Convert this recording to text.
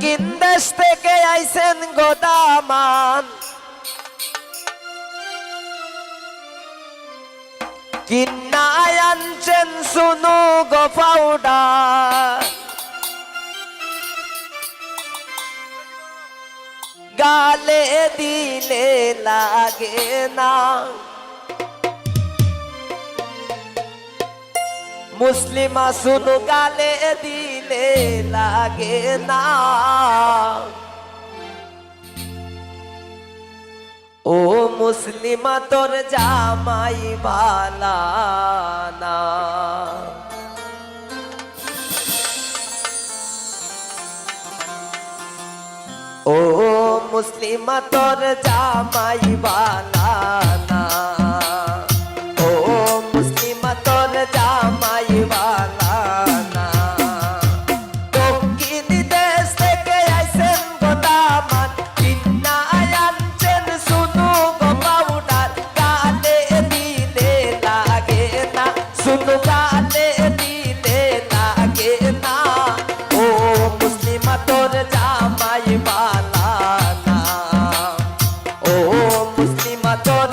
কিন্দেশ থেকে আইসেন গোদামান। কিন্নায় আনছেন পাউডার। গালে দিলে লাগে না। মুসলিমা শুনু, গালে দিলে লাগে না। ও মুসলিমা, তোর জামাই বালা না। ও মুসলিমা, তোর জামাই বালা না। ও মুসলিমা তোর জামাই বালা না ও মুসলিমা তোর